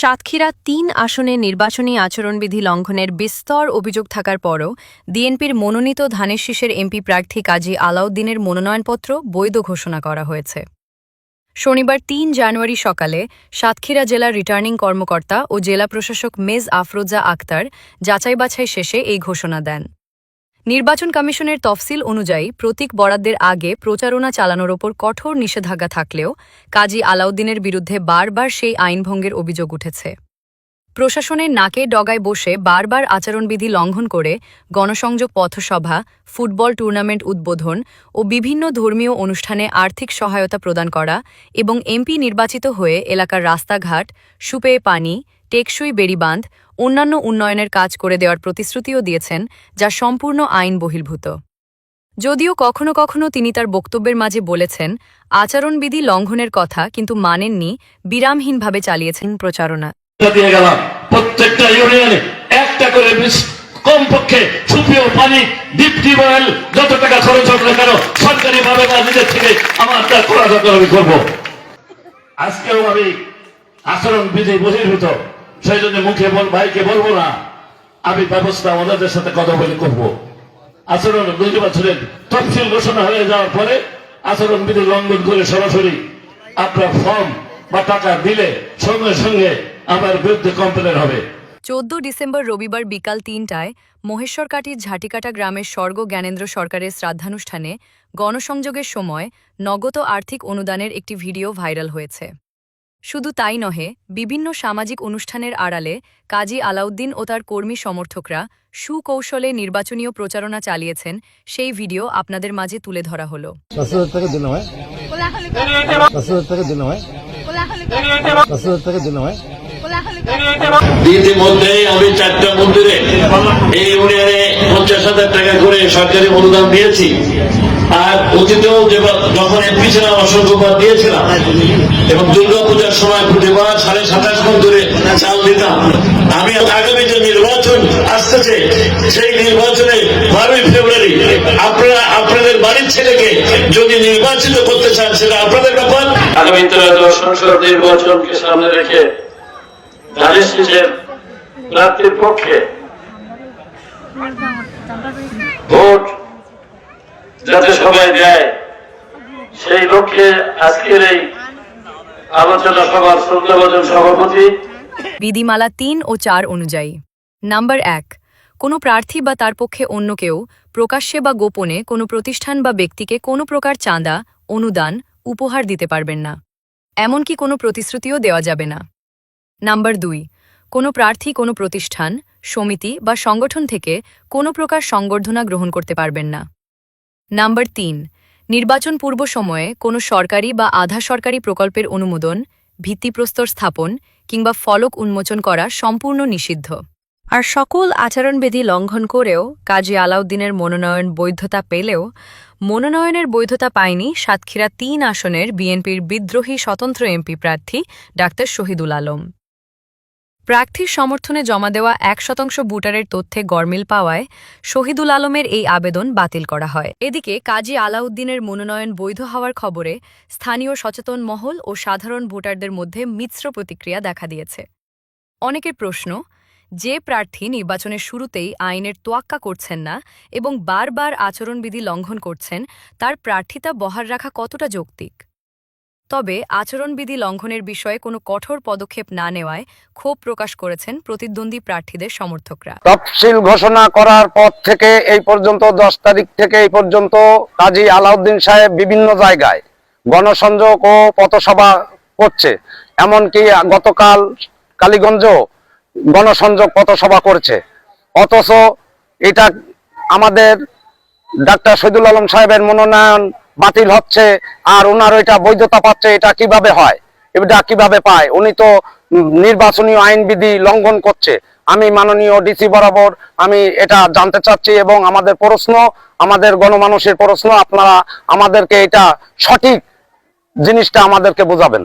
সাতক্ষীরা তিন আসনে নির্বাচনী আচরণবিধি লঙ্ঘনের বিস্তর অভিযোগ থাকার পরও ডিএনপির মনোনীত ধানের শীষের এমপি প্রার্থী কাজী আলাউদ্দিনের মনোনয়নপত্র বৈধ ঘোষণা করা হয়েছে। শনিবার তিন জানুয়ারি সকালে সাতক্ষীরা জেলার রিটার্নিং কর্মকর্তা ও জেলা প্রশাসক মেজ আফরোজা আক্তার যাচাই বাছাই শেষে এই ঘোষণা দেন। নির্বাচন কমিশনের তফসিল অনুযায়ী প্রতীক বরাদ্দের আগে প্রচারণা চালানোর ওপর কঠোর নিষেধাজ্ঞা থাকলেও কাজী আলাউদ্দিনের বিরুদ্ধে বারবার সেই আইনভঙ্গের অভিযোগ উঠেছে। প্রশাসনের নাকে ডগায় বসে বারবার আচরণবিধি লঙ্ঘন করে গণসংযোগ পথসভা, ফুটবল টুর্নামেন্ট উদ্বোধন ও বিভিন্ন ধর্মীয় অনুষ্ঠানে আর্থিক সহায়তা প্রদান করা এবং এমপি নির্বাচিত হয়ে এলাকার রাস্তাঘাট সুপেয় পানি টেকসই বেড়িবাঁধ অন্যান্য উন্নয়নের কাজ করে দেওয়ার প্রতিশ্রুতিও দিয়েছেন, যা সম্পূর্ণ আইন বহির্ভূত। যদিও কখনো কখনো তিনি তার বক্তব্যের মাঝে বলেছেন, আচরণবিধি লঙ্ঘনের কথা, কিন্তু মানেননি, বিরামহীনভাবে চালিয়েছেন প্রচারণা। কমপক্ষে পানি ডিপ টিউবওয়েল যত টাকা খরচ হোক না কেন সরকারি ভাবে নিজের থেকে আমার তা করা দরকার আমি করব। আজকেও আমি আচরণ বিধি বহির্ভূত সেই জন্য মুখে বল ভাইকে বলব না। আমি ব্যবস্থা ওনাদের সাথে কথা বলে করব। আচরণ তফসিল ঘোষণা হয়ে যাওয়ার পরে আচরণ বিধি লঙ্ঘন করে সরাসরি আপনার ফর্ম বা টাকা দিলে সঙ্গে সঙ্গে আমার বিরুদ্ধে কমপ্লেন হবে। চোদ্দ ডিসেম্বর রবিবার বিকাল তিনটায় মহেশ্বরকাটির ঝাটিকাটা গ্রামের স্বর্গ জ্ঞানেন্দ্র সরকারের শ্রাদ্ধানুষ্ঠানে গণসংযোগের সময় নগদ আর্থিক অনুদানের একটি ভিডিও ভাইরাল হয়েছে। শুধু তাই নহে বিভিন্ন সামাজিক অনুষ্ঠানের আড়ালে কাজী আলাউদ্দিন ও তার কর্মী সমর্থকরা সুকৌশলে নির্বাচনীয় প্রচারণা চালিয়েছেন সেই ভিডিও আপনাদের মাঝে তুলে ধরা হলো। হয়। হয়। হয়। ইতিমধ্যে আমি চারটা মন্দিরে এই ইউনিয়নে হাজার টাকা করে সরকারি অনুদান দিয়েছি। আর অতীতেও যখন এমপি ছিলাম অসংখ্যবার দিয়েছিলাম। এবং দুর্গা পূজার সময় প্রতিবার সাড়ে সাতাশ মন ধরে চাল দিতাম। আমি আগামী যে নির্বাচন আসতেছে, সেই নির্বাচনে বারোই ফেব্রুয়ারি আপনারা, আপনাদের বাড়ির ছেলেকে যদি নির্বাচিত করতে চান, সেটা আপনাদের ব্যাপার। আগামী সংসদ নির্বাচনকে সামনে রেখে ধানের প্রার্থীর পক্ষে ভোট যাতে সবাই দেয় সেই লক্ষ্যে আজকের এই আলোচনা সভার শ্রদ্ধাভাজন সভাপতি বিধিমালা তিন ও চার অনুযায়ী। নাম্বার এক, কোনো প্রার্থী বা তার পক্ষে অন্য কেউ প্রকাশ্যে বা গোপনে কোনো প্রতিষ্ঠান বা ব্যক্তিকে কোনো প্রকার চাঁদা, অনুদান, উপহার দিতে পারবেন না। এমনকি কোনো প্রতিশ্রুতিও দেওয়া যাবে না। নাম্বার দুই, কোনো প্রার্থী কোনো প্রতিষ্ঠান সমিতি বা সংগঠন থেকে কোনো প্রকার সংবর্ধনা গ্রহণ করতে পারবেন না। নাম্বার তিন, নির্বাচন পূর্ব সময়ে কোনো সরকারি বা আধা সরকারি প্রকল্পের অনুমোদন, ভিত্তিপ্রস্তর স্থাপন কিংবা ফলক উন্মোচন করা সম্পূর্ণ নিষিদ্ধ। আর সকল আচরণবিধি লঙ্ঘন করেও কাজী আলাউদ্দিনের মনোনয়ন বৈধতা পেলেও মনোনয়নের বৈধতা পায়নি সাতক্ষীরা তিন আসনের বিএনপির বিদ্রোহী স্বতন্ত্র এমপি প্রার্থী ডা শহীদুল আলম। প্রার্থীর সমর্থনে জমা দেওয়া এক শতাংশ ভোটারের তথ্যে গরমিল পাওয়ায় শহীদুল আলমের এই আবেদন বাতিল করা হয়। এদিকে কাজী আলাউদ্দিনের মনোনয়ন বৈধ হওয়ার খবরে স্থানীয় সচেতন মহল ও সাধারণ ভোটারদের মধ্যে মিশ্র প্রতিক্রিয়া দেখা দিয়েছে। অনেকের প্রশ্ন, যে প্রার্থী নির্বাচনের শুরুতেই আইনের তোয়াক্কা করছেন না এবং বারবার আচরণবিধি লঙ্ঘন করছেন, তার প্রার্থিতা বহাল রাখা কতটা যৌক্তিক? তবে আচরণবিধি লঙ্ঘনের বিষয়ে কোনো কঠোর পদক্ষেপ না নেওয়ায় ক্ষোভ প্রকাশ করেছেন প্রতিদ্বন্দ্বী প্রার্থীদের সমর্থকরা। তফসিল ঘোষণা করার পর থেকে এই পর্যন্ত, দশ তারিখ থেকে এই পর্যন্ত কাজী আলাউদ্দিন সাহেব বিভিন্ন জায়গায় গণসংযোগ ও পথসভা করছে। এমনকি গতকাল কালীগঞ্জ গণসংযোগ পথসভা করছে। অথচ এটা আমাদের ডাক্তার শহীদুল আলম সাহেবের মনোনয়ন বাতিল হচ্ছে, আর ওনার ওইটা বৈধতা পাচ্ছে, এটা কীভাবে হয়? এটা কীভাবে পায়? উনি তো নির্বাচনী আইনবিধি লঙ্ঘন করছে। আমি মাননীয় ডিসি বরাবর আমি এটা জানতে চাচ্ছি এবং আমাদের প্রশ্ন, আমাদের গণমানুষের প্রশ্ন, আপনারা আমাদেরকে এটা সঠিক জিনিসটা আমাদেরকে বোঝাবেন।